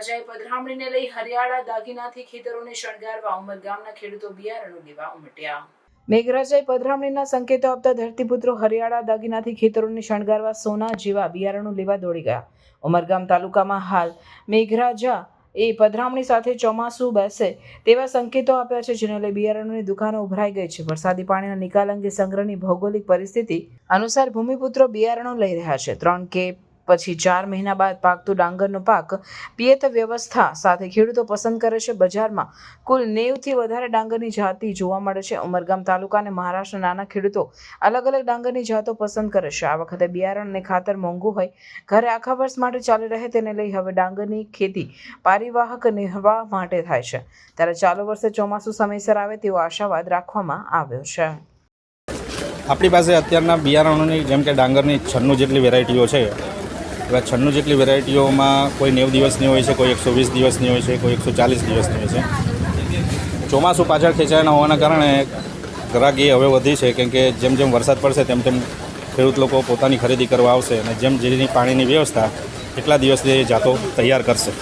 મેઘરાજાએ પધરામણીને લઈ હરિયાળા દાગીનાથી ખેતરોને શણગારવા ઉમરગામના ખેડૂતો બિયારણો લેવા ઉમટ્યા. મેઘરાજાએ પધરામણીના સંકેતો આપતા ધરતીપુત્રો હરિયાળા દાગીનાથી ખેતરોને શણગારવા સોના જેવા બિયારણો લેવા દોડી ગયા. ઉમરગામ તાલુકામાં હાલ મેઘરાજા એ પધરામણી સાથે ચોમાસું બેસે તેવા સંકેતો આપ્યા છે, જેને લઈ બિયારણોની દુકાનો ઉભરાઈ ગઈ છે. વરસાદી પાણીના નિકાલ અંગે સંગ્રહની ભૌગોલિક પરિસ્થિતિ અનુસાર ભૂમિપુત્રો બિયારણો લઈ રહ્યા છે. ત્રણ કે પછી ચાર મહિના બાદ પાકતું ડાંગરનો પાક પિયત વ્યવસ્થા સાથે ખેડૂતો પસંદ કરે છે. બજારમાં કુલ નેવથી વધારે ડાંગરની જાતિ જોવા મળે છે. ઉમરગામ તાલુકા અને મહારાષ્ટ્રના નાના ખેડૂતો અલગ અલગ ડાંગરની જાતો પસંદ કરે છે. આ વખતે બિયારણ અને ખાતર મોંઘું હોય. ઘરે આખા વર્ષ માટે ચાલી રહે તેને લઈ હવે ડાંગરની ખેતી પારિવાહક નિર્વાહ માટે થાય છે. ત્યારે ચાલુ વર્ષે ચોમાસું સમયસર આવે તેવો આશાવાદ રાખવામાં આવ્યો છે. આપણી પાસે અત્યારના બિયારણોની જેમ કે ડાંગરની છન્નું જેટલી વેરાયટીઓ છે એવા છન્નું જેટલી વેરાયટીઓમાં કોઈ નેવ દિવસની હોય છે, કોઈ એકસો વીસ દિવસની હોય છે, કોઈ એકસો ચાલીસ દિવસની હોય છે. ચોમાસું પાછળ ખેંચાયાના હોવાના કારણે ગ્રાહકી હવે વધી છે, કેમ કે જેમ જેમ વરસાદ પડશે તેમ તેમ ખેડૂત લોકો પોતાની ખરીદી કરવા આવશે અને જેમ જેની પાણીની વ્યવસ્થા એટલા દિવસથી જાતો તૈયાર કરશે.